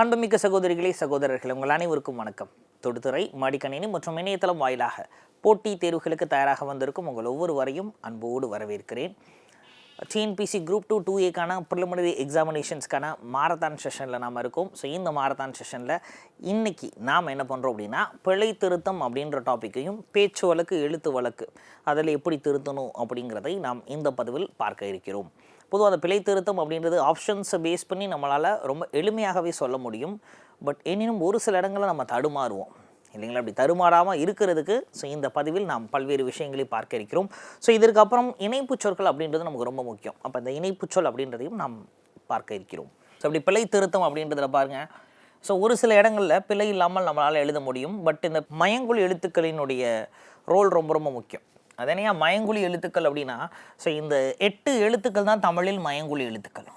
அன்புமிக்க சகோதரிகளே சகோதரர்களே உங்கள் அனைவருக்கும் வணக்கம். தொடுதுறை மடிக்கணினி மற்றும் இணையதளம் வாயிலாக போட்டி தேர்வுகளுக்கு தயாராக வந்திருக்கும் உங்கள் ஒவ்வொருவரையும் அன்போடு வரவேற்கிறேன். டிஎன்பிசி குரூப் டூ டூ ஏக்கான ப்ரிலிமினரி எக்ஸாமினேஷன்ஸ்க்கான மாரத்தான் செஷனில் நாம் இருக்கோம். ஸோ இந்த மாரத்தான் செஷனில் இன்றைக்கி நாம் என்ன பண்ணுறோம் அப்படின்னா பிழை திருத்தம் அப்படின்ற டாப்பிக்கையும் பேச்சு வழக்கு எழுத்து வழக்கு அதில் எப்படி திருத்தணும் அப்படிங்கிறதை நாம் இந்த பதிவில் பார்க்க இருக்கிறோம். பொதுவாக அந்த பிழை திருத்தம் அப்படின்றது ஆப்ஷன்ஸை பேஸ் பண்ணி நம்மளால் ரொம்ப எளிமையாகவே சொல்ல முடியும். பட் எனினும் ஒரு சில இடங்களில் நம்ம தடுமாறுவோம். இல்லைங்களா? அப்படி தருமாறாமல் இருக்கிறதுக்கு ஸோ இந்த பதிவில் நாம் பல்வேறு விஷயங்களை பார்க்க இருக்கிறோம். ஸோ இதற்கப்புறம் இணைப்பு சொற்கள் அப்படின்றது நமக்கு ரொம்ப முக்கியம். அப்போ இந்த இணைப்பு சொல் அப்படின்றதையும் நாம் பார்க்க இருக்கிறோம். ஸோ அப்படி பிழை திருத்தம் அப்படின்றதுல பாருங்கள் ஸோ ஒரு சில இடங்களில் பிழை இல்லாமல் நம்மளால் எழுத முடியும். பட் இந்த மயங்குழி எழுத்துக்களினுடைய ரோல் ரொம்ப ரொம்ப முக்கியம். அதனையா மயங்குழி எழுத்துக்கள் அப்படின்னா ஸோ இந்த எட்டு எழுத்துக்கள் தான் தமிழில் மயங்குழி எழுத்துக்கள்.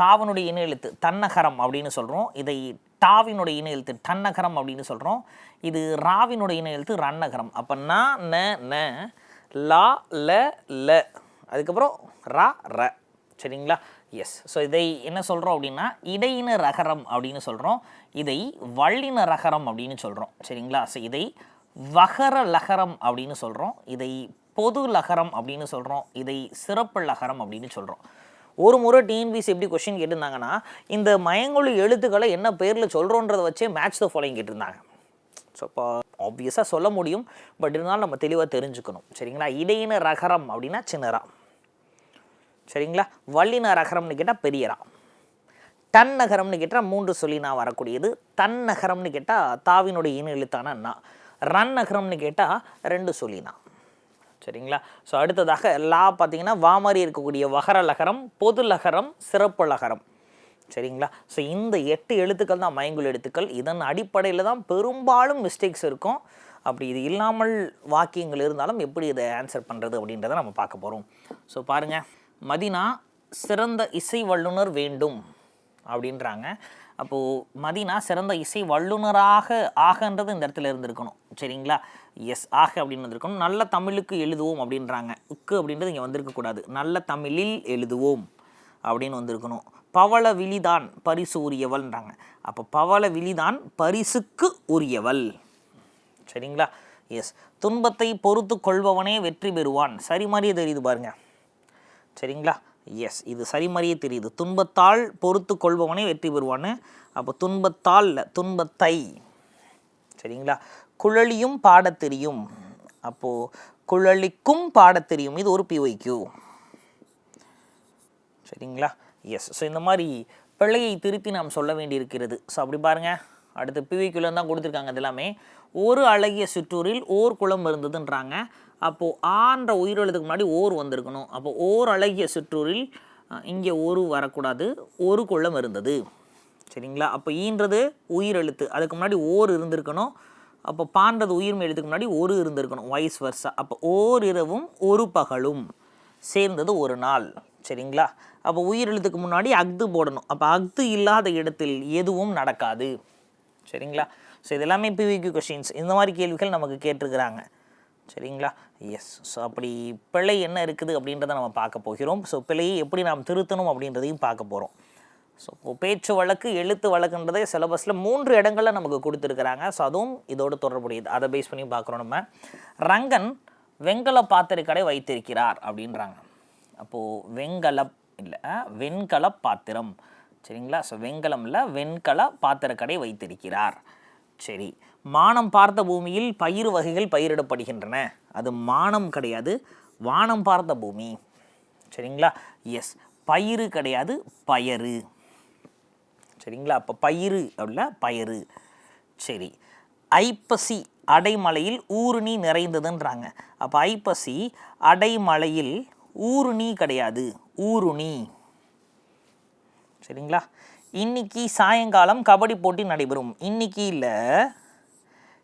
தாவனுடைய இன எழுத்து தன்னகரம் அப்படின்னு சொல்கிறோம் இதை டாவினுடைய இன எழுத்து டன்னகரம் அப்படின்னு சொல்கிறோம் இது ராவினுடைய இன எழுத்து ரன்னகரம். அப்போ ந ந ந லா ல ல. அதுக்கப்புறம் ரா ர. சரிங்களா? எஸ் ஸோ இதை என்ன சொல்கிறோம் அப்படின்னா இடையின ரகரம் அப்படின்னு சொல்கிறோம் இதை வள்ளின ரகரம் அப்படின்னு சொல்கிறோம் சரிங்களா? ஸோ இதை வகர லகரம் அப்படின்னு சொல்கிறோம் இதை பொது லகரம் அப்படின்னு சொல்கிறோம் இதை சிறப்பு லகரம் அப்படின்னு சொல்கிறோம் ஒரு முறை டிஎன்பிசி எப்படி கொஷின் கேட்டிருந்தாங்கன்னா இந்த மயங்கொழி எழுத்துக்களை என்ன பேரில் சொல்கிறோன்றதை வச்சே மேட்ச் த ஃபாலோயிங் கேட்டிருந்தாங்க. ஸோ இப்போ ஆப்வியஸாக சொல்ல முடியும். பட் இருந்தாலும் நம்ம தெளிவாக தெரிஞ்சுக்கணும். சரிங்களா? இடையின ரகரம் அப்படின்னா சின்னரா. சரிங்களா? வள்ளின ரகரம்னு கேட்டால் பெரியரா. டன் நகரம்னு கேட்டால் மூன்று சொல்லினா வரக்கூடியது. தன் நகரம்னு கேட்டால் தாவினுடைய இன எழுத்தான நான் ரன் நகரம்னு கேட்டால் ரெண்டு சொல்லினா சரிங்களா? ஸோ அடுத்ததாக லா பார்த்தீங்கன்னா வாமாரி இருக்கக்கூடிய வகர லகரம் பொது லகரம் சிறப்பு லகரம் சரிங்களா? ஸோ இந்த எட்டு எழுத்துக்கள் தான் மயங்குள் எழுத்துக்கள். இதன் அடிப்படையில் தான் பெரும்பாலும் மிஸ்டேக்ஸ் இருக்கும். அப்படி இது இல்லாமல் வாக்கியங்கள் இருந்தாலும் எப்படி இதை ஆன்சர் பண்ணுறது அப்படின்றத நம்ம பார்க்க போகிறோம் ஸோ பாருங்கள் மதினா சிறந்த இசை வல்லுனர் வேண்டும் அப்படின்றாங்க. அப்போது மதினா சிறந்த இசை வல்லுனராக ஆகன்றது இந்த இடத்துல இருந்திருக்கணும். சரிங்களா? எஸ் ஆக அப்படின்னு வந்திருக்கணும் நல்ல தமிழுக்கு எழுதுவோம் அப்படின்றாங்க. உக்கு அப்படின்றது இங்கே வந்திருக்கக்கூடாது நல்ல தமிழில் எழுதுவோம் அப்படின்னு வந்திருக்கணும். பவள விழிதான் பரிசு உரியவள்ன்றாங்க. அப்போ பவள விழிதான் பரிசுக்கு உரியவள். சரிங்களா? எஸ். துன்பத்தை பொறுத்து கொள்பவனே வெற்றி பெறுவான். சரி மாதிரியே தெரியுது பாருங்க. சரிங்களா? எஸ் இது சரி மாதிரியே தெரியுது. துன்பத்தால் பொறுத்து கொள்பவனே வெற்றி பெறுவான்னு. அப்போ துன்பத்தால் துன்பத்தை. சரிங்களா? குழலியும் பாடத் தெரியும். அப்போது குழலிக்கும் பாட தெரியும். இது ஒரு பிஒய்க்யூ சரிங்களா? எஸ் ஸோ இந்த மாதிரி பிழையை திருத்தி நாம் சொல்ல வேண்டியிருக்கிறது. ஸோ அப்படி பாருங்கள் அடுத்து பிவிக்குள்ள தான் கொடுத்துருக்காங்க இது எல்லாமே ஒரு அழகிய சிற்றூரில் ஓர் குளம் இருந்ததுன்றாங்க. அப்போது ஆன்ற உயிரெழுத்துக்கு முன்னாடி ஓர் வந்திருக்கணும். அப்போ ஓர் அழகிய சிற்றூரில் இங்கே ஒரு வரக்கூடாது ஒரு குளம் இருந்தது. சரிங்களா? அப்போ ஈன்றது உயிரெழுத்து. அதுக்கு முன்னாடி ஓர் இருந்திருக்கணும். அப்போ பான்றது உயிர்மை எழுத்துக்கு முன்னாடி ஒரு இருந்திருக்கணும். வயஸ் வருஷா அப்போ ஓர் இரவும் ஒரு பகலும் சேர்ந்தது ஒரு நாள். சரிங்களா? அப்போ உயிரெழுத்துக்கு முன்னாடி அக்து போடணும். அப்போ அக்து இல்லாத இடத்தில் எதுவும் நடக்காது. சரிங்களா? ஸோ இது எல்லாமே பிவிக்யூ கொஷின்ஸ் இந்த மாதிரி கேள்விகள் நமக்கு கேட்டிருக்கிறாங்க. சரிங்களா? எஸ் ஸோ அப்படி பிழை என்ன இருக்குது அப்படின்றத நம்ம பார்க்க போகிறோம். ஸோ பிழையை எப்படி நாம் திருத்தணும் அப்படின்றதையும் பார்க்க போகிறோம் ஸோ பேச்சு வழக்கு எழுத்து வழக்குன்றதே சிலபஸில் மூன்று இடங்களில் நமக்கு கொடுத்துருக்குறாங்க. ஸோ அதுவும் இதோடு தொடர்புடையது. அதை பேஸ் பண்ணி பார்க்குறோம் நம்ம. ரங்கன் வெண்கல பாத்திர கடை வைத்திருக்கிறார் அப்படின்றாங்க. அப்போது வெண்கல இல்லை வெண்கல பாத்திரம். சரிங்களா? ஸோ வெண்கலம் இல்லை வெண்கல பாத்திர கடை வைத்திருக்கிறார். சரி. மானம் பார்த்த பூமியில் பயிர் வகைகள் பயிரிடப்படுகின்றன. அது மானம் கிடையாது வானம் பார்த்த பூமி. சரிங்களா? எஸ் பயிறு கிடையாது பயறு. சரிங்களா? அப்போ பயிறு அப்படின்னா பயறு. சரி. ஐப்பசி அடைமலையில் ஊருணி நிறைந்ததுன்றாங்க. அப்போ ஐப்பசி அடைமலையில் ஊருணி கிடையாது ஊருணி. சரிங்களா? இன்னைக்கு சாயங்காலம் கபடி போட்டி நடைபெறும். இன்னைக்கு இல்லை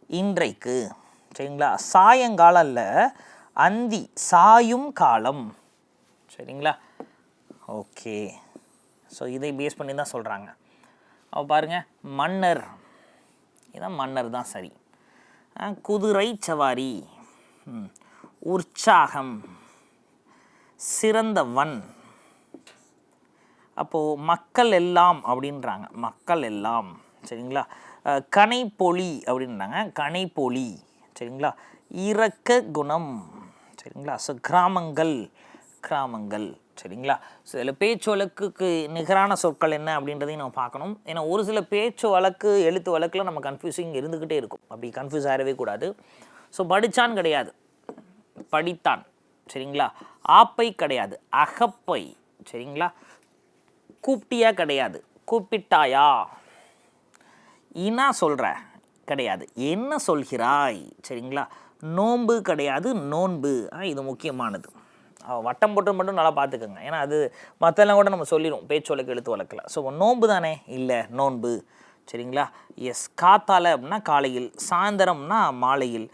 இன்றைக்கு சரிங்களா? சாயங்காலம் இல்லை அந்தி சாயும் காலம். சரிங்களா? ஓகே. ஸோ இதை பேஸ் பண்ணி தான் சொல்கிறாங்க அப்போ பாருங்கள் மன்னர். இதான் மன்னர் தான் சரி. குதிரை சவாரி. உற்சாகம். சிறந்தவன் அப்போது மக்கள் எல்லாம் அப்படின்றாங்க. மக்கள் எல்லாம். சரிங்களா? கனைப்பொலி அப்படின்றாங்க கனைப்பொலி. சரிங்களா? இரக்க குணம். சரிங்களா? ஸோ கிராமங்கள். கிராமங்கள். சரிங்களா? ஸோ இதில் பேச்சு வழக்குக்கு நிகரான சொற்கள் என்ன அப்படின்றதையும் நம்ம பார்க்கணும். ஏன்னா ஒரு சில பேச்சு வழக்கு எழுத்து வழக்கில் நம்ம கன்ஃபியூசிங் இருந்துக்கிட்டே இருக்கும். அப்படி கன்ஃபியூஸ் ஆகவே கூடாது. ஸோ படித்தான் கிடையாது. படித்தான். சரிங்களா? ஆப்பை கிடையாது. அகப்பை. சரிங்களா? கூப்பிட்டியா கிடையாது. கூப்பிட்டாயா? இனா சொல்கிற கிடையாது. என்ன சொல்கிறாய்? சரிங்களா? நோன்பு கிடையாது நோன்பு. இது முக்கியமானது. வட்டம் போட்டு மட்டும் நல்லா பார்த்துக்கோங்க. ஏன்னா அது மற்றெல்லாம் கூட நம்ம சொல்லிடுவோம். பேச்சு வழக்கு எழுத்து வழக்கில். ஸோ நோன்பு தானே? இல்லை நோன்பு. சரிங்களா? எஸ் காத்தால அப்படின்னா காலையில் சாயந்தரம்னா மாலையில்.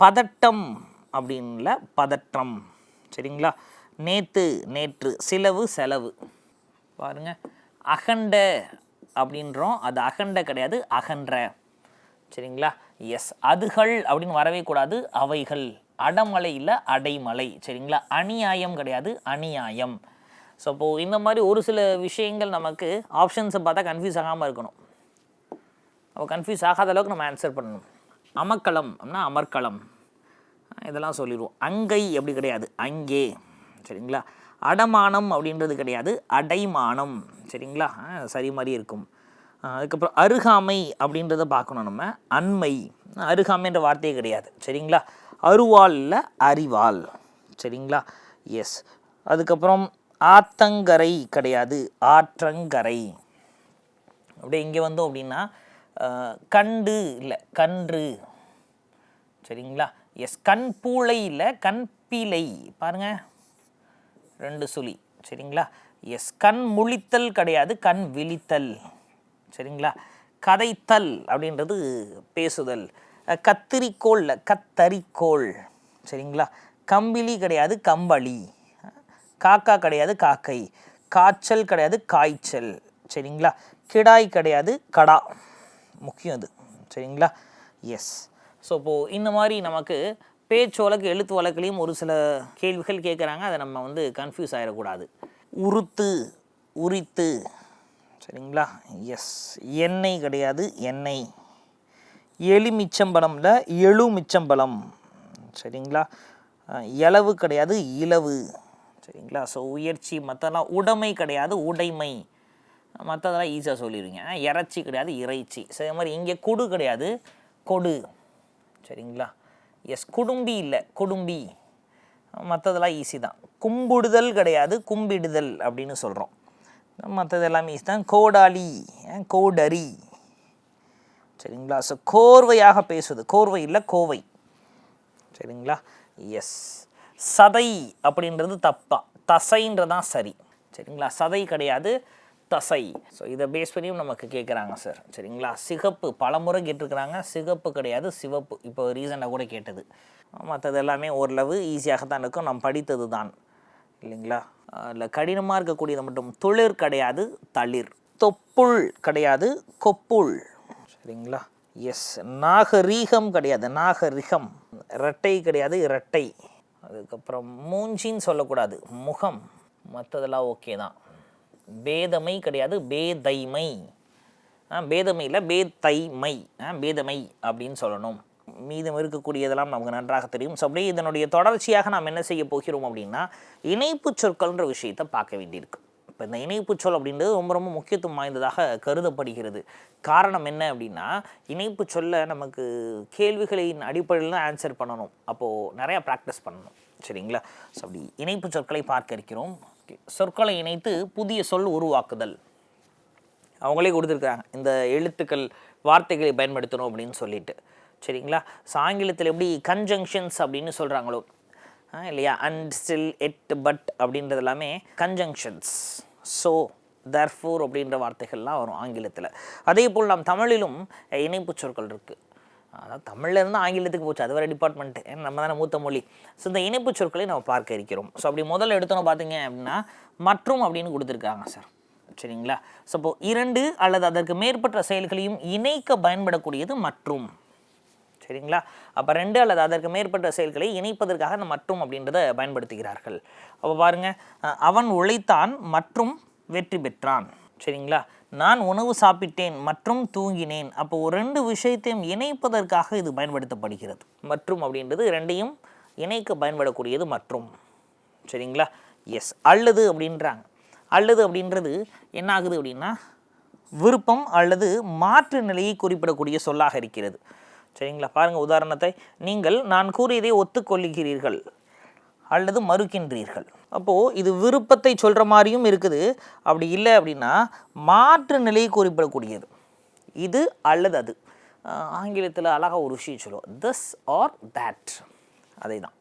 பதட்டம் அப்படின்ல பதற்றம் சரிங்களா? நேத்து நேற்று சிலவு செலவு. பாருங்க. அகண்ட அப்படின்றோம். அது அகண்ட கிடையாது அகன்ற. சரிங்களா? எஸ் அதுகள் அப்படின்னு வரவே கூடாது அவைகள். அடமலை இல்லை அடைமலை. சரிங்களா? அநியாயம் கிடையாது அநியாயம். ஸோ அப்போது இந்த மாதிரி ஒரு சில விஷயங்கள் நமக்கு ஆப்ஷன்ஸை பார்த்தா கன்ஃபியூஸ் ஆகாமல் இருக்கணும். அப்போ கன்ஃபியூஸ் ஆகாத அளவுக்கு நம்ம ஆன்சர் பண்ணணும். அமக்களம் அப்படின்னா அமர்க்களம் இதெல்லாம் சொல்லிடுவோம். அங்கை எப்படி கிடையாது. அங்கே. சரிங்களா? அடமானம் அப்படின்றது கிடையாது அடைமானம். சரிங்களா? சரி மாதிரி இருக்கும். அதுக்கப்புறம் அருகாமை அப்படின்றத பார்க்கணும் நம்ம. அண்மை. அருகாமைன்ற வார்த்தையே கிடையாது. சரிங்களா? அருவால் இல்லை அறிவால் சரிங்களா? எஸ் அதுக்கப்புறம் ஆத்தங்கரை கிடையாது ஆற்றங்கரை. அப்படியே இங்கே வந்தோம் அப்படின்னா கண்டு இல்லை கன்று. சரிங்களா? எஸ் கண் பூளை இல்லை கண் பீலை பாருங்கள் ரெண்டு சுழி சரிங்களா? எஸ் கண் முழித்தல் கிடையாது கண் விழித்தல் சரிங்களா? கதைத்தல் அப்படின்றது பேசுதல். கத்திரிக்கோளில் கத்திரிக்கோள் கத்தரிக்கோள் சரிங்களா? கம்பிலி கிடையாது கம்பளி. காக்கா கிடையாது காக்கை. காய்ச்சல் கிடையாது காய்ச்சல் சரிங்களா? கிடாய் கிடையாது கடா. முக்கியம் அது சரிங்களா? எஸ். ஸோ இப்போது இந்த மாதிரி நமக்கு பேச்சு வழக்கு எழுத்து வழக்குலேயும் ஒரு சில கேள்விகள் கேட்குறாங்க. அதை நம்ம வந்து கன்ஃபியூஸ் ஆகிடக்கூடாது உருத்து உரித்து சரிங்களா? எஸ் எண்ணெய் கிடையாது. எண்ணெய். எலி மிச்சம்பழம்ல எழு மிச்சம்பழம் சரிங்களா? இளவு இலவு கிடையாது இலவு. சரிங்களா? ஸோ உயர்ச்சி மற்றெல்லாம் உடைமை கிடையாது உடைமை. மற்றதெல்லாம் ஈஸியாக சொல்லிடுவீங்க இறைச்சி கிடையாது இறைச்சி. ஸோ மாதிரி இங்கே கொடு கிடையாது கொடு. சரிங்களா? எஸ் குடும்பி இல்லை குடும்பி. மற்றதெல்லாம் ஈஸி தான். கும்பிடுதல் கிடையாது கும்பிடுதல் அப்படின்னு சொல்கிறோம் மற்றது எல்லாமே ஈஸி தான். கோடாலி கோடரி. சரிங்களா? ஸோ கோர்வையாக பேசுவது கோர்வை இல்லை கோவை. சரிங்களா? எஸ் சதை அப்படின்றது தப்பா. தசைன்றதான் சரி. சரிங்களா? சதை கிடையாது. தசை. ஸோ இதை பேஸ் பண்ணியும் நமக்கு கேட்குறாங்க சார் சரிங்களா? சிகப்பு பலமுறை கேட்டிருக்கிறாங்க. சிகப்பு கிடையாது சிவப்பு. இப்போ ரீசெண்டாக கூட கேட்டது. மற்றது எல்லாமே ஓரளவு ஈஸியாக தான் இருக்கும். நாம் படித்தது தான் இல்லைங்களா? இல்லை கடினமாக இருக்கக்கூடியது மட்டும் துளிர் கிடையாது தளிர். தொப்புள் கிடையாது கொப்புள். சரிங்களா? எஸ் நாகரீகம் கிடையாது நாகரிகம். இரட்டை கிடையாது இரட்டை. அதுக்கப்புறம் மூஞ்சின்னு சொல்லக்கூடாது முகம். மற்றதெல்லாம் ஓகே தான். பேதமை கிடையாது பேதைமை. பேதமையில் பேதமை இல்லை பேதைமை. ஆ பேதமை அப்படின்னு சொல்லணும். மீதம் இருக்கக்கூடியதெல்லாம் நமக்கு நன்றாக தெரியும். ஸோ அப்படியே இதனுடைய தொடர்ச்சியாக நாம் என்ன செய்ய போகிறோம் அப்படின்னா இணைப்பு சொற்கள்ன்ற விஷயத்தை பார்க்க வேண்டியிருக்கு. இப்போ இந்த இணைப்பு சொல் அப்படின்றது ரொம்ப ரொம்ப முக்கியத்துவம் வாய்ந்ததாக கருதப்படுகிறது. காரணம் என்ன அப்படின்னா இணைப்பு சொல்ல நமக்கு கேள்விகளின் அடிப்படையில் தான் ஆன்சர் பண்ணணும். அப்போது நிறையா ப்ராக்டிஸ் பண்ணணும். சரிங்களா? ஸோ அப்படி இணைப்பு சொற்களை பார்க்க இருக்கிறோம். சொற்களை இணைத்து புதிய சொல் உருவாக்குதல். அவங்களே கொடுத்துருக்காங்க இந்த எழுத்துக்கள் வார்த்தைகளை பயன்படுத்தணும் அப்படின்னு சொல்லிட்டு. சரிங்களா? ஸோ ஆங்கிலத்தில் எப்படி கன்ஜங்ஷன்ஸ் அப்படின்னு சொல்கிறாங்களோ இல்லையா? அண்ட் ஸ்டில் எட் பட் அப்படின்றது எல்லாமே கன்ஜங்ஷன்ஸ் ஸோ தர்ஃபோர் அப்படின்ற வார்த்தைகள்லாம் வரும் ஆங்கிலத்தில். அதே போல் நம் தமிழிலும் இணைப்பு சொற்கள் இருக்குது அதாவது தமிழ்ல இருந்து ஆங்கிலத்துக்கு போச்சு. அது வேறு டிபார்ட்மெண்ட்டு நம்ம தானே மூத்த மொழி. ஸோ இந்த இணைப்பு சொற்களை நம்ம பார்க்க இருக்கிறோம். ஸோ அப்படி முதல்ல எடுத்தோன்னு பார்த்தீங்க அப்படின்னா மற்றும் அப்படின்னு கொடுத்துருக்காங்க சார் சரிங்களா? ஸோ இப்போ இரண்டு அல்லது அதற்கு மேற்பட்ட செயல்களையும் இணைக்க பயன்படக்கூடியது மற்றும். சரிங்களா? அப்போ ரெண்டு அல்லது அதற்கு மேற்பட்ட செயல்களை இணைப்பதற்காக இந்த மற்றும் அப்படின்றத பயன்படுத்துகிறார்கள். அப்போ பாருங்க அவன் உழைத்தான் மற்றும் வெற்றி பெற்றான். சரிங்களா? நான் உணவு சாப்பிட்டேன் மற்றும் தூங்கினேன். அப்போ ஒரு ரெண்டு விஷயத்தையும் இணைப்பதற்காக இது பயன்படுத்தப்படுகிறது. மற்றும் அப்படின்றது ரெண்டையும் இணைக்க பயன்படக்கூடியது மற்றும். சரிங்களா? எஸ் அல்லது அப்படின்றாங்க. அல்லது அப்படின்றது என்ன ஆகுது அப்படின்னா விருப்பம் அல்லது மாற்று நிலையை குறிப்பிடக்கூடிய சொல்லாக இருக்கிறது. சரிங்களா? பாருங்கள் உதாரணத்தை. நீங்கள் நான் கூறியதை ஒத்துக்கொள்கிறீர்கள். அல்லது மறுக்கின்றீர்கள். அப்போது இது விருப்பத்தை சொல்கிற மாதிரியும் இருக்குது. அப்படி இல்லை அப்படின்னா மாற்று நிலையை குறிப்பிடக்கூடியது. இது அல்லது அது. ஆங்கிலத்தில் அழகாக ஒரு விஷயம் சொல்லுவோம். திஸ் ஆர் தேட் அதே தான்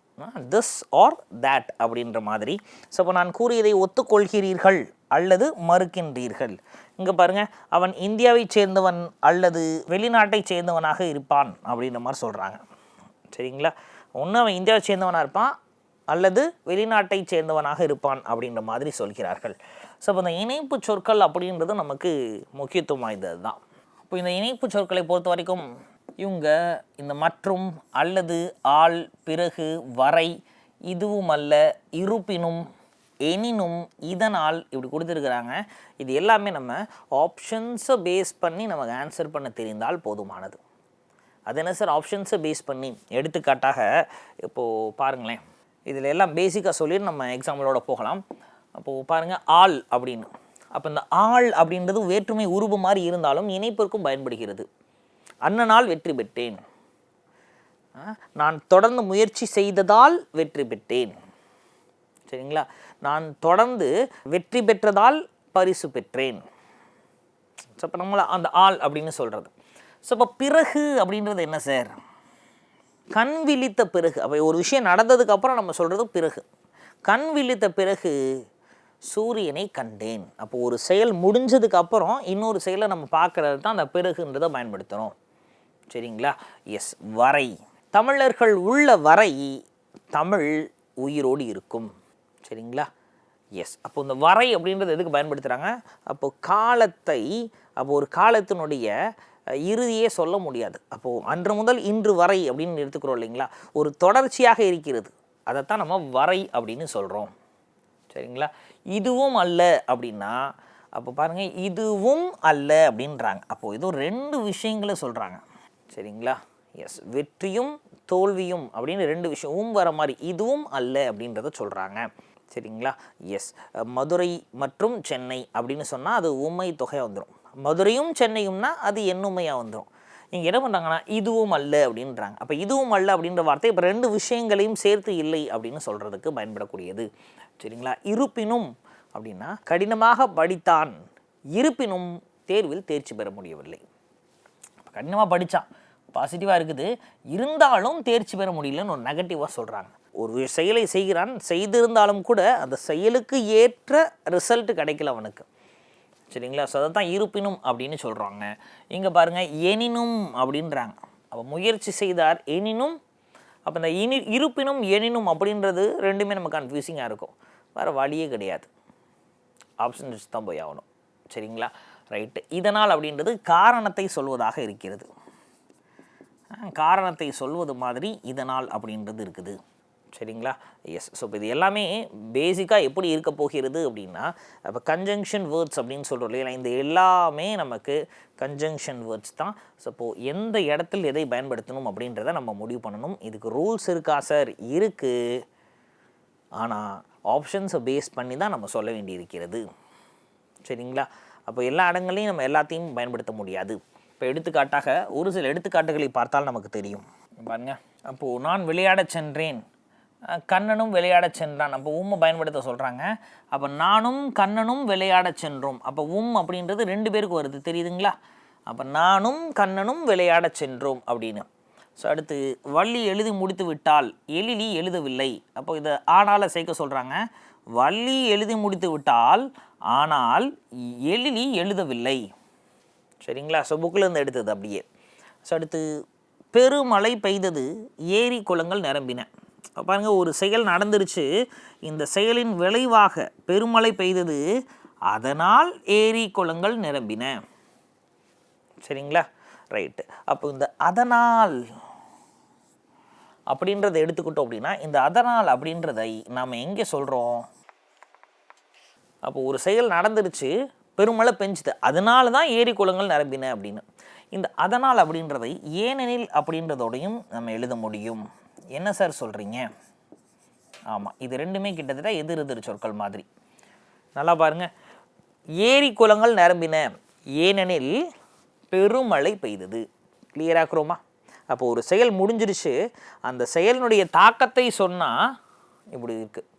திஸ் ஆர் தேட் அப்படின்ற மாதிரி. ஸோ இப்போ நான் கூறியதை ஒத்துக்கொள்கிறீர்கள் அல்லது மறுக்கின்றீர்கள். இங்கே பாருங்கள் அவன் இந்தியாவைச் சேர்ந்தவன் அல்லது வெளிநாட்டைச் சேர்ந்தவனாக இருப்பான் அப்படின்ற மாதிரி சொல்கிறாங்க சரிங்களா? ஒன்று அவன் இந்தியாவை சேர்ந்தவனாக இருப்பான். அல்லது வெளிநாட்டை சேர்ந்தவனாக இருப்பான் அப்படின்ற மாதிரி சொல்கிறார்கள். ஸோ இப்போ இந்த இணைப்பு சொற்கள் அப்படின்றது நமக்கு முக்கியத்துவம் வாய்ந்தது தான். இப்போ இந்த இணைப்பு சொற்களை பொறுத்த வரைக்கும் இவங்க இந்த மற்றும் அல்லது ஆள் பிறகு வரை இதுவும் அல்ல இருப்பினும் எனினும் இதனால் இப்படி கொடுத்துருக்குறாங்க. இது எல்லாமே நம்ம ஆப்ஷன்ஸை பேஸ் பண்ணி நமக்கு ஆன்சர் பண்ண தெரிந்தால் போதுமானது. அது என்ன சார் ஆப்ஷன்ஸை பேஸ் பண்ணி எடுத்துக்காட்டாக இப்போது பாருங்களேன். இதில் எல்லாம் பேசிக்காக சொல்லி நம்ம எக்ஸாம்பிளோட போகலாம். அப்போது பாருங்கள் ஆள் அப்படின்னு. அப்போ இந்த ஆள் அப்படின்றது வேற்றுமை உருவு மாதிரி இருந்தாலும் இணைப்பிற்கும் பயன்படுகிறது. அண்ணனால் வெற்றி பெற்றேன். நான் தொடர்ந்து முயற்சி செய்ததால் வெற்றி பெற்றேன். சரிங்களா? நான் தொடர்ந்து வெற்றி பெற்றதால் பரிசு பெற்றேன். ஸோ இப்போ நம்மளை அந்த ஆள் அப்படின்னு சொல்கிறது ஸோ இப்போ பிறகு அப்படின்றது என்ன சார் கண் விழித்த பிறகு அப்போ ஒரு விஷயம் நடந்ததுக்கு அப்புறம் நம்ம சொல்கிறது பிறகு. கண் விழித்த பிறகு சூரியனை கண்டேன். அப்போ ஒரு செயல் முடிஞ்சதுக்கு அப்புறம் இன்னொரு செயலை நம்ம பார்க்கறது தான் அந்த பிறகுன்றதை பயன்படுத்துகிறோம் சரிங்களா? எஸ் வரை. தமிழர்கள் உள்ள வரை தமிழ் உயிரோடு இருக்கும். சரிங்களா? எஸ் அப்போ இந்த வரை அப்படின்றது எதுக்கு பயன்படுத்துகிறாங்க அப்போ காலத்தை அப்போ ஒரு காலத்தினுடைய இறுதியே சொல்ல முடியாது. அப்போது அன்று முதல் இன்று வரை அப்படின்னு எடுத்துக்கிறோம் இல்லைங்களா? ஒரு தொடர்ச்சியாக இருக்கிறது. அதைத்தான் நம்ம வரை அப்படின்னு சொல்கிறோம் சரிங்களா? இதுவும் அல்ல அப்படின்னா அப்போ பாருங்கள் இதுவும் அல்ல அப்படின்றாங்க. அப்போது இது ரெண்டு விஷயங்களை சொல்கிறாங்க சரிங்களா? எஸ் வெற்றியும் தோல்வியும் அப்படின்னு ரெண்டு விஷயமும் வர மாதிரி இதுவும் அல்ல அப்படின்றத சொல்கிறாங்க சரிங்களா? எஸ் மதுரை மற்றும் சென்னை அப்படின்னு சொன்னால் அது உண்மை தொகை வந்துடும் மதுரையும் சென்னையும்னா அது எண்ணுமையாக வந்துடும் இங்கே என்ன பண்ணுறாங்கன்னா இதுவும் அல்ல அப்படின்றாங்க. அப்போ இதுவும் அல்ல அப்படின்ற வார்த்தை இப்போ ரெண்டு விஷயங்களையும் சேர்த்து இல்லை அப்படின்னு சொல்கிறதுக்கு பயன்படக்கூடியது. சரிங்களா? இருப்பினும் அப்படின்னா கடினமாக படித்தான் இருப்பினும் தேர்வில் தேர்ச்சி பெற முடியவில்லை. கடினமாக படித்தான் பாசிட்டிவாக இருக்குது. இருந்தாலும் தேர்ச்சி பெற முடியலன்னு ஒரு நெகட்டிவாக சொல்கிறாங்க ஒரு செயலை செய்கிறான் செய்திருந்தாலும் கூட அந்த செயலுக்கு ஏற்ற ரிசல்ட் கிடைக்கல அவனுக்கு. சரிங்களா? ஸோ அதை தான் இருப்பினும் அப்படின்னு சொல்கிறாங்க இங்கே பாருங்கள் எனினும் அப்படின்றாங்க. அப்போ முயற்சி செய்தார் எனினும் அப்போ இந்த இனி இருப்பினும் எனினும் அப்படின்றது ரெண்டுமே நம்ம கன்ஃபியூசிங்காக இருக்கும். வேறு வழியே கிடையாது. ஆப்ஷன் வச்சு தான் போய் ஆகணும். சரிங்களா? ரைட்டு இதனால் அப்படின்றது காரணத்தை சொல்வதாக இருக்கிறது. காரணத்தை சொல்வது மாதிரி இதனால் அப்படின்றது இருக்குது. சரிங்களா? எஸ் ஸோ இப்போ இது எல்லாமே பேசிக்காக எப்படி இருக்க போகிறது அப்படின்னா இப்போ கன்ஜங்ஷன் வேர்ட்ஸ் அப்படின்னு சொல்கிறோம் இல்லையா? இந்த எல்லாமே நமக்கு கன்ஜங்ஷன் வேர்ட்ஸ் தான். ஸோ இப்போது எந்த இடத்தில் எதை பயன்படுத்தணும் அப்படின்றத நம்ம முடிவு பண்ணணும். இதுக்கு ரூல்ஸ் இருக்கா சார் இருக்குது ஆனால் ஆப்ஷன்ஸை பேஸ் பண்ணி தான் நம்ம சொல்ல வேண்டியிருக்கிறது. சரிங்களா? அப்போ எல்லா இடங்களையும் நம்ம எல்லாத்தையும் பயன்படுத்த முடியாது. இப்போ எடுத்துக்காட்டாக ஒரு சில எடுத்துக்காட்டுகளை பார்த்தால் நமக்கு தெரியும். பாருங்க. அப்போது நான் விளையாடச் சென்றேன். கண்ணனும் விளையாடச் சென்றான். அப்போ உம்மை பயன்படுத்த சொல்கிறாங்க அப்போ நானும் கண்ணனும் விளையாடச் சென்றோம். அப்போ உம் அப்படின்றது ரெண்டு பேருக்கு வருது. தெரியுதுங்களா? அப்போ நானும் கண்ணனும் விளையாடச் சென்றோம் அப்படின்னு. ஸோ அடுத்து வள்ளி எழுதி முடித்து விட்டால் எழிலி எழுதவில்லை. அப்போ இதை ஆனால சேர்க்க சொல்கிறாங்க வள்ளி எழுதி முடித்து விட்டால் ஆனால் எழிலி எழுதவில்லை. சரிங்களா? ஸோ புக்கிலேருந்து எடுத்தது அப்படியே. ஸோ அடுத்து பெருமழை பெய்தது ஏரி குளங்கள் நிரம்பின. பாருங்கள் பாருங்க ஒரு செயல் நடந்துருச்சு. இந்த செயலின் விளைவாக பெருமழை பெய்தது. அதனால் ஏரி குளங்கள் நிரம்பின. சரிங்களா? ரைட்டு. அப்போ இந்த அதனால் அப்படின்றத எடுத்துக்கிட்டோம் அப்படின்னா இந்த அதனால் அப்படின்றதை நாம் எங்கே சொல்கிறோம் அப்போ ஒரு செயல் நடந்துருச்சு பெருமழை பெஞ்சுது. அதனால தான் ஏரி குளங்கள் நிரம்பின அப்படின்னு. இந்த அதனால் அப்படின்றதை ஏனெனில் அப்படின்றதோடையும் நம்ம எழுத முடியும். என்ன சார் சொல்கிறீங்க ஆமாம் இது ரெண்டுமே கிட்டத்தட்ட எதிர் எதிர் சொற்கள் மாதிரி. நல்லா பாருங்க. ஏரி குளங்கள் நிரம்பின ஏனெனில் பெருமழை பெய்தது. கிளியராக்குறோமா அப்போ ஒரு செயல் முடிஞ்சிருச்சு. அந்த செயலினுடைய தாக்கத்தை சொன்னால் இப்படி இருக்குது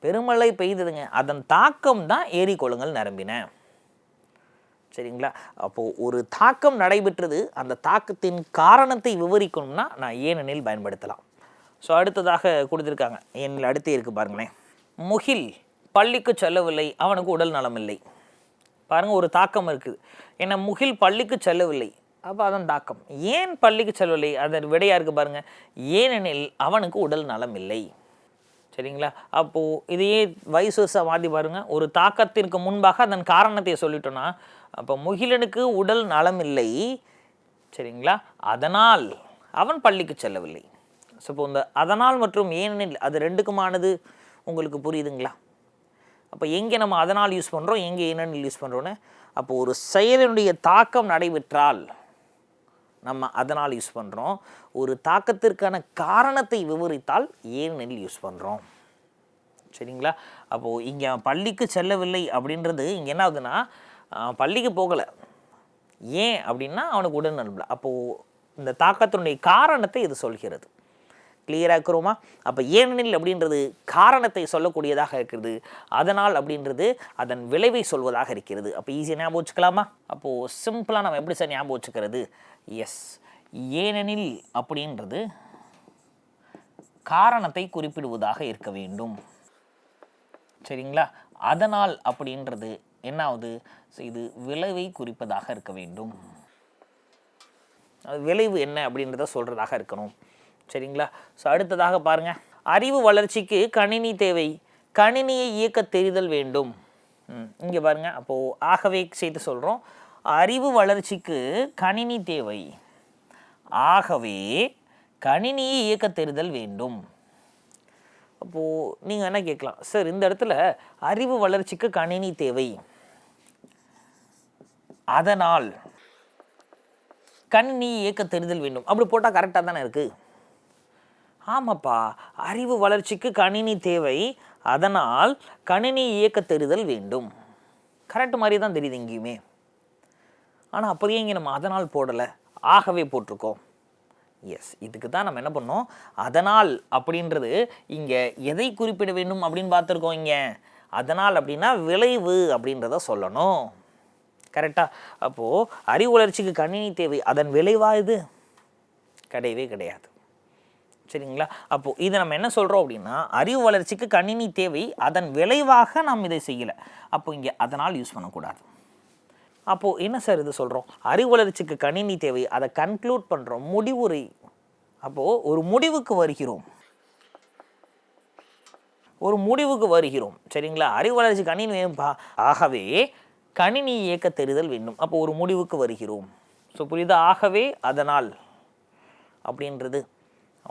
பெருமழை பெய்ததுங்க. அதன் தாக்கம் தான் ஏரி குளங்கள் நிரம்பின. சரிங்களா? அப்போது ஒரு தாக்கம் நடைபெற்றது அந்த தாக்கத்தின் காரணத்தை விவரிக்கணும்னா நான் ஏனெனில் பயன்படுத்தலாம். ஸோ அடுத்ததாக கொடுத்துருக்காங்க. ஏனில் அடுத்தே இருக்குது பாருங்களேன். முகில் பள்ளிக்கு செல்லவில்லை அவனுக்கு உடல் நலம் இல்லை. பாருங்கள் ஒரு தாக்கம் இருக்குது ஏன்னா முகில் பள்ளிக்கு செல்லவில்லை. அப்போ அதன் தாக்கம். ஏன் பள்ளிக்கு செல்லவில்லை? அதன் விடையாக இருக்குது பாருங்கள் ஏனெனில் அவனுக்கு உடல் நலம் இல்லை. சரிங்களா? அப்போது இதையே வயசு மாற்றி பாருங்கள் ஒரு தாக்கத்திற்கு முன்பாக அதன் காரணத்தை சொல்லிட்டோன்னா அப்போ முகிலனுக்கு உடல் நலம் இல்லை. சரிங்களா? அதனால் அவன் பள்ளிக்கு செல்லவில்லை. ஸோ இப்போ இந்த அதனால் மற்றும் ஏனெனில் அது ரெண்டுக்குமானது உங்களுக்கு புரியுதுங்களா? அப்போ எங்கே நம்ம அதனால் யூஸ் பண்ணுறோம் எங்கே ஏனெனில் யூஸ் பண்ணுறோன்னு அப்போ ஒரு செயலினுடைய தாக்கம் நடைபெற்றால் நம்ம அதனால் யூஸ் பண்ணுறோம் ஒரு தாக்கத்திற்கான காரணத்தை விவரித்தால் ஏனெனில் யூஸ் பண்ணுறோம் சரிங்களா? அப்போது இங்கே பள்ளிக்கு செல்லவில்லை அப்படின்றது இங்கே என்ன ஆகுதுன்னா பள்ளிக்கு போகலை. ஏன் அப்படின்னா அவனுக்கு உடல் உடல்நலம் அப்போது இந்த தாக்கத்தினுடைய காரணத்தை இது சொல்கிறது. கிளியராக இருக்கிறோமா அப்போ ஏனெனில் அப்படின்றது காரணத்தை சொல்லக்கூடியதாக இருக்கிறது அதனால் அப்படின்றது அதன் விளைவை சொல்வதாக இருக்கிறது. அப்போ ஈஸியாக ஞாபகம் வச்சுக்கலாமா? அப்போது சிம்பிளாக நம்ம எப்படி சார் ஞாபகம் வச்சுக்கிறது? எஸ் ஏனெனில் அப்படின்றது காரணத்தை குறிப்பிடுவதாக இருக்க வேண்டும். சரிங்களா? அதனால் அப்படின்றது என்னாவது? இது விளைவை குறிப்பதாக இருக்க வேண்டும். விளைவு என்ன அப்படின்றத சொல்கிறதாக இருக்கணும். சரிங்களா? ஸோ அடுத்ததாக பாருங்கள் அறிவு வளர்ச்சிக்கு கணினி தேவை. கணினியை இயக்க தெரிதல் வேண்டும். இங்கே பாருங்கள் அப்போது ஆகவே சேர்த்து சொல்கிறோம் அறிவு வளர்ச்சிக்கு கணினி தேவை. ஆகவே கணினியை இயக்க தெரிதல் வேண்டும். அப்போது நீங்கள் என்ன கேட்கலாம்? சார் இந்த இடத்துல அறிவு வளர்ச்சிக்கு கணினி தேவை. அதனால் கணினி இயக்க தெரிதல் வேண்டும். அப்படி போட்டால் கரெக்டாக தானே இருக்குது ஆமாப்பா அறிவு வளர்ச்சிக்கு கணினி தேவை. அதனால் கணினி இயக்க தெரிதல் வேண்டும். கரெக்ட் மாதிரி தான் தெரியுது எங்கேயுமே. ஆனால் அப்படியே இங்கே நம்ம அதனால் போடலை. ஆகவே போட்டிருக்கோம். எஸ் இதுக்கு தான் நம்ம என்ன பண்ணோம்? அதனால் அப்படின்றது இங்கே எதை குறிப்பிட வேண்டும் அப்படின்னு பார்த்துருக்கோம் இங்கே. அதனால் அப்படின்னா விளைவு அப்படின்றத சொல்லணும். கரெக்டாக அப்போது அறிவு வளர்ச்சிக்கு கணினி தேவை. அதன் விளைவா இது? கிடையவே கிடையாது. சரிங்களா? அப்போது இதை நம்ம என்ன சொல்கிறோம் அப்படின்னா அறிவு வளர்ச்சிக்கு கணினி தேவை அதன் விளைவாக நாம் இதை செய்யலை. அப்போ இங்கே அதனால் யூஸ் பண்ணக்கூடாது. அப்போது என்ன சார் இது சொல்கிறோம் அறிவு வளர்ச்சிக்கு கணினி தேவை அதை கன்க்ளூட் பண்ணுறோம் முடிவுரை. அப்போது ஒரு முடிவுக்கு வருகிறோம். ஒரு முடிவுக்கு வருகிறோம். சரிங்களா? அறிவு வளர்ச்சி கணினி வேணும்பா? ஆகவே கணினி இயக்க தெரிதல் வேண்டும். அப்போ ஒரு முடிவுக்கு வருகிறோம். ஸோ புரியுது? ஆகவே அதனால் அப்படின்றது.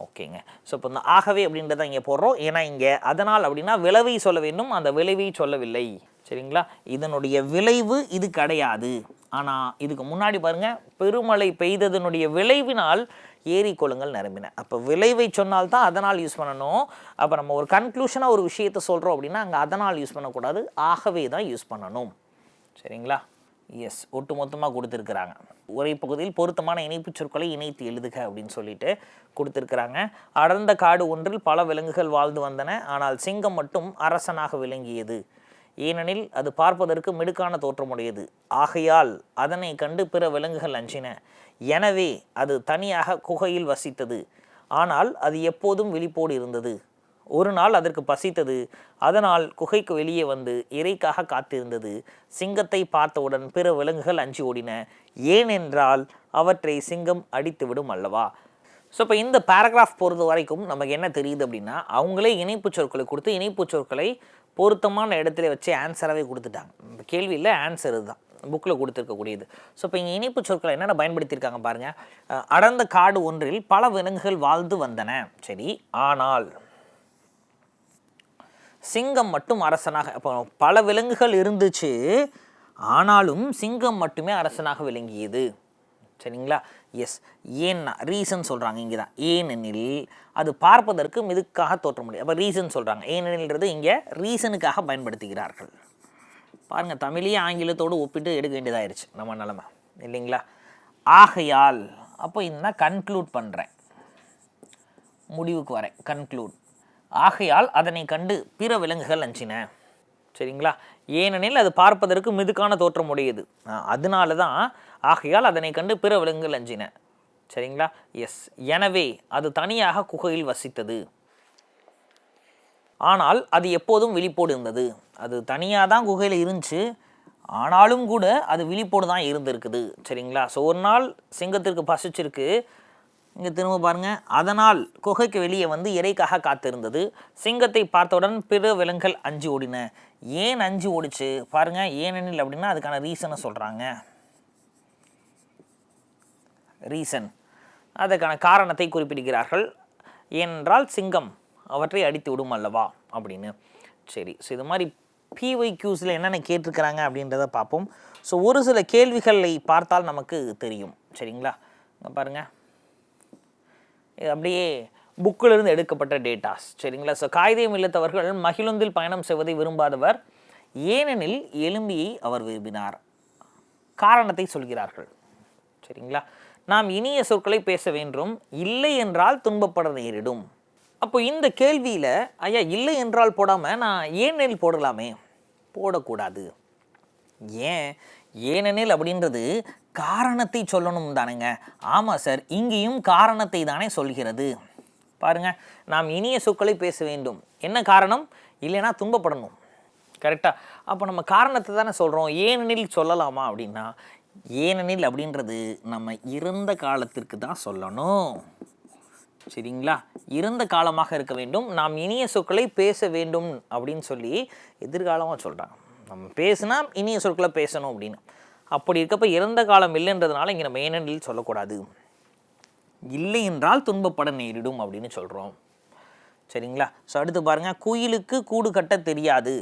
ஓகேங்க. ஸோ இப்போ இந்த ஆகவே அப்படின்றத இங்கே போடுறோம். ஏன்னா இங்கே அதனால் அப்படின்னா விளைவை சொல்ல வேண்டும் அந்த விளைவை சொல்லவில்லை. சரிங்களா? இதனுடைய விளைவு இது கிடையாது. ஆனால் இதுக்கு முன்னாடி பாருங்கள் பெருமழை பெய்ததனுடைய விளைவினால் ஏரி குளங்கள் நிரம்பின. அப்போ விளைவை சொன்னால் தான் அதனால் யூஸ் பண்ணணும். அப்போ நம்ம ஒரு கன்க்ளூஷனாக ஒரு விஷயத்தை சொல்கிறோம் அப்படின்னா அங்கே அதனால் யூஸ் பண்ணக்கூடாது. ஆகவே தான் யூஸ் பண்ணணும். சரிங்களா? எஸ் ஒட்டுமொத்தமாக கொடுத்துருக்குறாங்க. ஒரே பகுதியில் பொருத்தமான இணைப்புச் சொற்களை இணைத்து எழுதுக அப்படின்னு சொல்லிட்டு கொடுத்துருக்குறாங்க. அடர்ந்த காடு ஒன்றில் பல விலங்குகள் வாழ்ந்து வந்தன ஆனால் சிங்கம் மட்டும் அரசனாக விளங்கியது. ஏனெனில் அது பார்ப்பதற்கு மிடுக்கான தோற்றமுடையது. ஆகையால் அதனை கண்டு பிற விலங்குகள் அஞ்சின. எனவே அது தனியாக குகையில் வசித்தது. ஆனால் அது எப்போதும் விழிப்போடு இருந்தது. ஒரு நாள் அதற்கு பசித்தது. அதனால் குகைக்கு வெளியே வந்து இறைக்காக காத்திருந்தது. சிங்கத்தை பார்த்தவுடன் பிற விலங்குகள் அஞ்சி ஓடின. ஏனென்றால் அவற்றை சிங்கம் அடித்துவிடும் அல்லவா? ஸோ இப்போ இந்த பேராகிராஃப் பொறுத்த வரைக்கும் நமக்கு என்ன தெரியுது அப்படின்னா அவங்களே இணைப்புச் சொற்களை கொடுத்து இணைப்புச் சொற்களை பொருத்தமான இடத்துல வச்சு ஆன்சராகவே கொடுத்துட்டாங்க. இந்த கேள்வியில் ஆன்சர் இதுதான். புக்கில் கொடுத்துருக்கக்கூடியது. ஸோ இப்போ இங்கே இணைப்புச் சொற்களை என்னென்ன பயன்படுத்தியிருக்காங்க பாருங்கள் அடர்ந்த காடு ஒன்றில் பல விலங்குகள் வாழ்ந்து வந்தன. சரி ஆனால் சிங்கம் மட்டும் அரசனாக இப்போ பல விலங்குகள் இருந்துச்சு. ஆனாலும் சிங்கம் மட்டுமே அரசனாக விளங்கியது. சரிங்களா? எஸ் ஏன்னா ரீசன் சொல்கிறாங்க இங்கே தான் ஏனெனில் அது பார்ப்பதற்கு மிதுக்காக தோற்ற முடியும் அப்போ ரீசன் சொல்கிறாங்க ஏனெனில்ன்றது இங்கே ரீசனுக்காக பயன்படுத்துகிறார்கள். பாருங்கள் தமிழையே ஆங்கிலத்தோடு ஒப்பிட்டு எடுக்க வேண்டியதாயிருச்சு நம்ம நிலமை. இல்லைங்களா? ஆகையால் அப்போ இந்த கன்க்ளூட் பண்ணுறேன் முடிவுக்கு வரேன். கன்க்ளூட் ஆகையால் அதனை கண்டு பிற விலங்குகள் அஞ்சின. சரிங்களா? ஏனெனில் அது பார்ப்பதற்கு மிதுக்கான தோற்றம் உடையது. அதனால தான் ஆகையால் அதனை கண்டு பிற விலங்குகள் அஞ்சின. சரிங்களா? எஸ். எனவே அது தனியாக குகையில் வசித்தது. ஆனால் அது எப்போதும் விழிப்போடு இருந்தது. அது தனியாக தான் குகையில் இருந்துச்சு. ஆனாலும் கூட அது விழிப்போடு தான் இருந்திருக்குது. சரிங்களா? ஸோ ஒரு நாள் சிங்கத்திற்கு பசிச்சிருக்கு. இங்கே திரும்ப பாருங்க. அதனால் குகைக்கு வெளியே வந்து இறைக்காக காத்திருந்தது. சிங்கத்தை பார்த்தவுடன் பிற விலங்குகள் அஞ்சு ஓடின. ஏன் அஞ்சு ஓடிச்சு? பாருங்க. ஏனெனில் அப்படின்னா அதுக்கான ரீசனை சொல்கிறாங்க ரீசன் அதற்கான காரணத்தை குறிப்பிடுகிறார்கள். ஏனென்றால் சிங்கம் அவற்றை அடித்து விடும் அல்லவா? அப்படின்னு. சரி. ஸோ இது மாதிரி பிஒய் என்னென்ன கேட்டிருக்கிறாங்க அப்படின்றத பார்ப்போம். ஸோ ஒரு சில கேள்விகளை பார்த்தால் நமக்கு தெரியும். சரிங்களா? பாருங்கள் இது அப்படியே புக்கிலிருந்து எடுக்கப்பட்ட டேட்டாஸ் சரிங்களா? ஸோ காகிதம் இல்லத்தவர்கள் மகிழுந்தில் பயணம் செய்வதை விரும்பாதவர். ஏனெனில் எலும்பியை அவர் விரும்பினார். காரணத்தை சொல்கிறார்கள். சரிங்களா? நாம் இனிய சொற்களை பேச வேண்டும். இல்லை என்றால் துன்பப்பட நேரிடும். அப்போ இந்த கேள்வியில் ஐயா இல்லை என்றால் போடாமல் நான் ஏனெனில் போடலாமே? போடக்கூடாது. ஏன்? ஏனெனில் அப்படின்றது காரணத்தை சொல்லணும் தானுங்க. ஆமாம் சார் இங்கேயும் காரணத்தை தானே சொல்கிறது. பாருங்க நாம் இனிய சொற்களை பேச வேண்டும். என்ன காரணம்? இல்லைன்னா துன்பப்படணும். கரெக்டாக அப்போ நம்ம காரணத்தை தானே சொல்கிறோம் ஏனெனில் சொல்லலாமா அப்படின்னா ஏனெனில் அப்படின்றது நம்ம இறந்த காலத்திற்கு தான் சொல்லணும். சரிங்களா? இறந்த காலமாக இருக்க வேண்டும். நாம் இனிய சொற்களை பேச வேண்டும் அப்படின்னு சொல்லி எதிர்காலமாக சொல்கிறாங்க நம்ம பேசுனா இனிய சொற்களை பேசணும் அப்படின்னு. அப்படி இருக்கப்ப இறந்த காலம் இல்லைன்றதுனால இங்கே நம்ம ஏனெனில் சொல்லக்கூடாது. இல்லை என்றால் துன்பப்பட நேரிடும் அப்படின்னு சொல்கிறோம் சரிங்களா? ஸோ அடுத்து பாருங்கள் குயிலுக்கு கூடு கட்ட தெரியாது.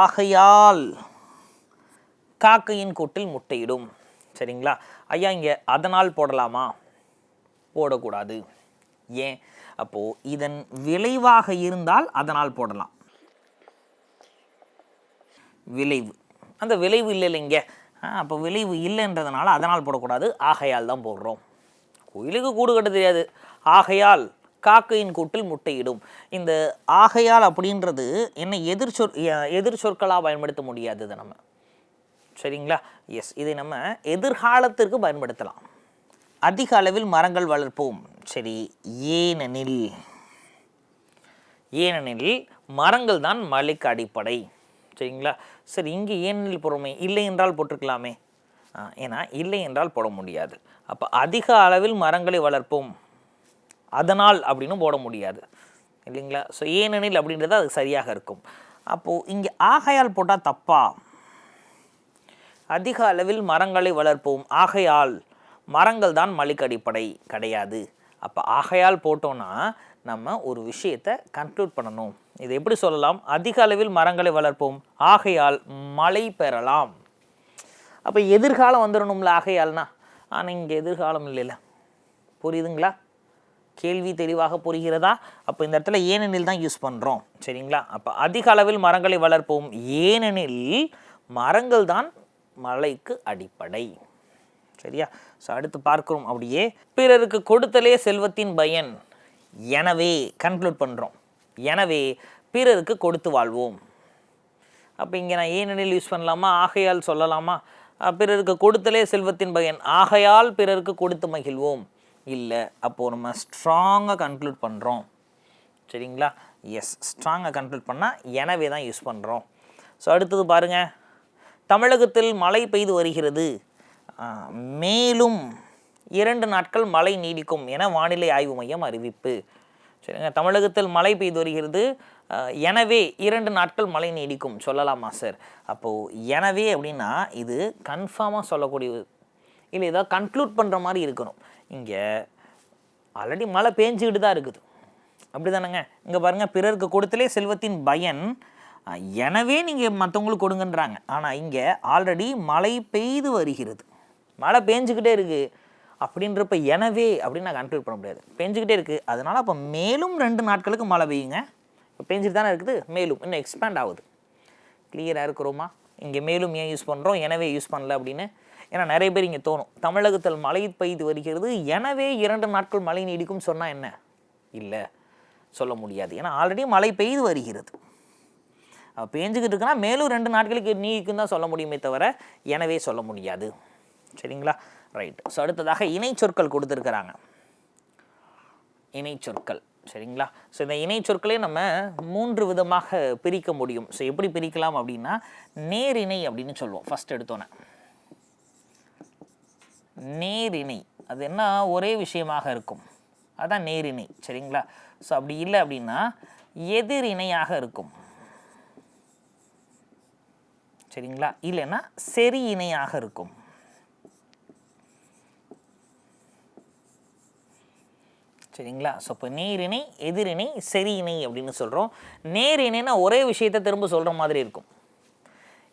ஆகையால் காக்கையின் கூட்டில் முட்டையிடும். சரிங்களா? ஐயா இங்கே அதனால் போடலாமா? போடக்கூடாது. ஏன்? அப்போது இதன் விளைவாக இருந்தால் அதனால் போடலாம். விளைவு. அந்த விளைவு இல்லை இல்லைங்க அப்போ விளைவு இல்லைன்றதுனால அதனால் போடக்கூடாது. ஆகையால் தான் போடுறோம். குயிலுக்கு கூடு கட்ட தெரியாது. ஆகையால் காக்கையின் கூட்டில் முட்டையிடும். இந்த ஆகையால் அப்படின்றது என்ன எதிர் சொற் எதிர் சொற்களாக பயன்படுத்த முடியாது இதை நம்ம. சரிங்களா? எஸ் இதை நம்ம எதிர்காலத்திற்கு பயன்படுத்தலாம். அதிக அளவில் மரங்கள் வளர்ப்போம். சரி ஏனெனில் ஏனெனில் மரங்கள் தான் மலைக்கு அடிப்படை. சரிங்களா? சரி இங்கே ஏனெனில் பொறுமை இல்லை என்றால் போட்டிருக்கலாமே ஏன்னா இல்லை என்றால் போட முடியாது. அப்போ அதிக அளவில் மரங்களை வளர்ப்போம். அதனால் அப்படின்னு போட முடியாது. இல்லைங்களா? ஸோ ஏனெனில் அப்படின்றது அது சரியாக இருக்கும். அப்போது இங்கே ஆகையால் போட்டால் தப்பா? அதிக அளவில் மரங்களை வளர்ப்போம். ஆகையால் மரங்கள் தான் மலிக்கடிப்படை. கிடையாது. அப்போ ஆகையால் போட்டோன்னா நம்ம ஒரு விஷயத்தை கன்க்ளூட் பண்ணணும். இது எப்படி சொல்லலாம்? அதிக அளவில் மரங்களை வளர்ப்போம். ஆகையால் மழை பெறலாம். அப்போ எதிர்காலம் வந்துடணும்ல ஆகையால்னா? ஆனால் இங்கே எதிர்காலம் இல்லைல்ல. புரியுதுங்களா? கேள்வி தெளிவாக புரிகிறதா? அப்போ இந்த இடத்துல ஏனெனில் தான் யூஸ் பண்ணுறோம் சரிங்களா? அப்போ அதிக அளவில் மரங்களை வளர்ப்போம். ஏனெனில் மரங்கள் தான் மலைக்கு அடிப்படை. சரியா? ஸோ அடுத்து பார்க்கிறோம் அப்படியே. பிறருக்கு கொடுத்தலே செல்வத்தின் பயன். எனவே கன்க்ளூட் பண்ணுறோம் எனவே பிறருக்கு கொடுத்து வாழ்வோம். அப்போ இங்கே நான் ஏனெனில் யூஸ் பண்ணலாமா? ஆகையால் சொல்லலாமா? பிறருக்கு கொடுத்தலே செல்வத்தின் பயன். ஆகையால் பிறருக்கு கொடுத்து மகிழ்வோம். இல்லை அப்போது நம்ம ஸ்ட்ராங்காக கன்க்ளூட் பண்ணுறோம் சரிங்களா? எஸ் ஸ்ட்ராங்காக கன்க்ளூட் பண்ணால் எனவே தான் யூஸ் பண்ணுறோம் ஸோ அடுத்தது பாருங்கள் தமிழகத்தில் மழை பெய்து வருகிறது. மேலும் இரண்டு நாட்கள் மழை நீடிக்கும் என வானிலை ஆய்வு மையம் அறிவிப்பு. சரிங்க தமிழகத்தில் மழை பெய்து வருகிறது. எனவே இரண்டு நாட்கள் மழை நீடிக்கும் சொல்லலாமா சார்? அப்போது எனவே அப்படின்னா இது கன்ஃபார்மாக சொல்லக்கூடிய இல்லை ஏதாவது கன்க்ளூட் பண்ணுற மாதிரி இருக்கணும். இங்கே ஆல்ரெடி மழை பேஞ்சுக்கிட்டு தான் இருக்குது. அப்படி தானேங்க இங்கே பாருங்கள் பிறருக்கு கொடுத்தலே செல்வத்தின் பயன். எனவே நீங்கள் மற்றவங்களுக்கு கொடுங்கன்றாங்க. ஆனால் இங்கே ஆல்ரெடி மழை பெய்து வருகிறது. மழை பேஞ்சுக்கிட்டே இருக்குது அப்படின்றப்ப எனவே அப்படின்னு நான் கன்க்ளூட் பண்ண முடியாது. பெஞ்சிக்கிட்டே இருக்குது அதனால் அப்போ மேலும் ரெண்டு நாட்களுக்கு மழை பெய்யுங்க. இப்போ பெஞ்சிட்டு தானே இருக்குது. மேலும் இன்னும் எக்ஸ்பேண்ட் ஆகுது. கிளியராக இருக்கிறோமா இங்கே மேலும் ஏன் யூஸ் பண்ணுறோம் எனவே யூஸ் பண்ணல அப்படின்னு. ஏன்னா நிறைய பேர் இங்கே தோணும். தமிழகத்தில் மழை பெய்து வருகிறது. எனவே இரண்டு நாட்கள் மழை நீடிக்கும் சொன்னால் என்ன? இல்லை. சொல்ல முடியாது. ஏன்னா ஆல்ரெடி மழை பெய்து வருகிறது. பேஞ்சுக்கிட்டு இருக்குன்னா மேலும் ரெண்டு நாட்களுக்கு நீக்கும் தான் சொல்ல முடியுமே தவிர எனவே சொல்ல முடியாது. சரிங்களா? ரைட் ஸோ அடுத்ததாக இணை சொற்கள் கொடுத்துருக்குறாங்க. இணை சொற்கள் சரிங்களா? ஸோ இந்த இணை சொற்களே நம்ம மூன்று விதமாக பிரிக்க முடியும். ஸோ எப்படி பிரிக்கலாம் அப்படின்னா நேரிணை அப்படின்னு சொல்லுவோம். ஃபஸ்ட் எடுத்தோன்னே. நேரிணை. அது என்ன? ஒரே விஷயமாக இருக்கும். அதான் நேரிணை. சரிங்களா? ஸோ அப்படி இல்லை அப்படின்னா எதிரிணையாக இருக்கும். சரிங்களா? இல்லைன்னா செரி இணையாக இருக்கும். சரிங்களா? ஸோ இப்போ நேரிணை எதிரிணை செரி அப்படின்னு சொல்கிறோம் நேரிணைனா ஒரே விஷயத்தை திரும்ப சொல்கிற மாதிரி இருக்கும்.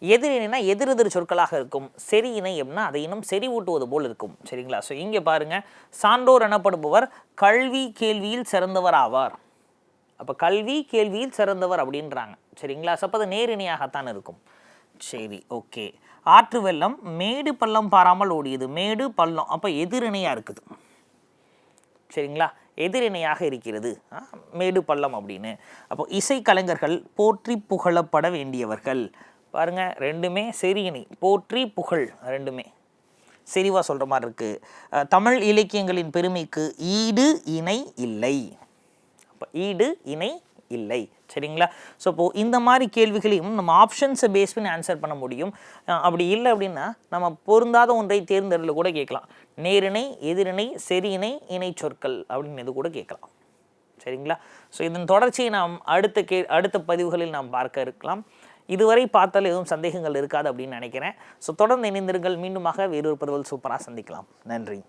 எதிரிணைனா எதிரெதிர் சொற்களாக இருக்கும். செரி இணை அப்படின்னா அதை இன்னும் செறிவூட்டுவது போல் இருக்கும். சரிங்களா? ஸோ இங்கே பாருங்க. சான்றோர் எனப்படுபவர் கல்வி கேள்வியில் சிறந்தவர் ஆவார். அப்போ கல்வி கேள்வியில் சிறந்தவர் அப்படின்றாங்க. சரிங்களா? ஸோ அப்போ அது நேரிணையாகத்தான் இருக்கும். சரி ஓகே. ஆற்று வெள்ளம் மேடு பள்ளம் பாராமல் ஓடியது. மேடு பள்ளம். அப்போ எதிரிணையாக இருக்குது. சரிங்களா? எதிரிணையாக இருக்கிறது. ஆ, மேடு பள்ளம் அப்படின்னு. அப்போ இசைக்கலைஞர்கள் போற்றி புகழப்பட வேண்டியவர்கள். பாருங்க ரெண்டுமே செரியணி போற்றி புகழ் ரெண்டுமே. செறிவா சொல்கிற மாதிரி இருக்குது தமிழ் இலக்கியங்களின் பெருமைக்கு ஈடு இணை இல்லை. அப்போ ஈடு இணை இல்லை. சரிங்களா? ஸோ இப்போது இந்த மாதிரி கேள்விகளையும் நம்ம ஆப்ஷன்ஸை பேஸ் பண்ணி ஆன்சர் பண்ண முடியும். அப்படி இல்லை அப்படின்னா நம்ம பொருந்தாத ஒன்றை தேர்ந்தெடுல கூட கேட்கலாம். நேரிணை எதிரிணை செரியிணை இணை சொற்கள் அப்படின்னு இது கூட கேட்கலாம். சரிங்களா? ஸோ இதன் தொடர்ச்சியை நாம் அடுத்த கே அடுத்த பதிவுகளில் நாம் பார்க்க இருக்கலாம். இதுவரை பார்த்தால் எதுவும் சந்தேகங்கள் இருக்காது அப்படின்னு நினைக்கிறேன். ஸோ தொடர்ந்து இணைந்திருங்கள். மீண்டுமாக வேறொரு பருவல் சூப்பராக சந்திக்கலாம். நன்றி.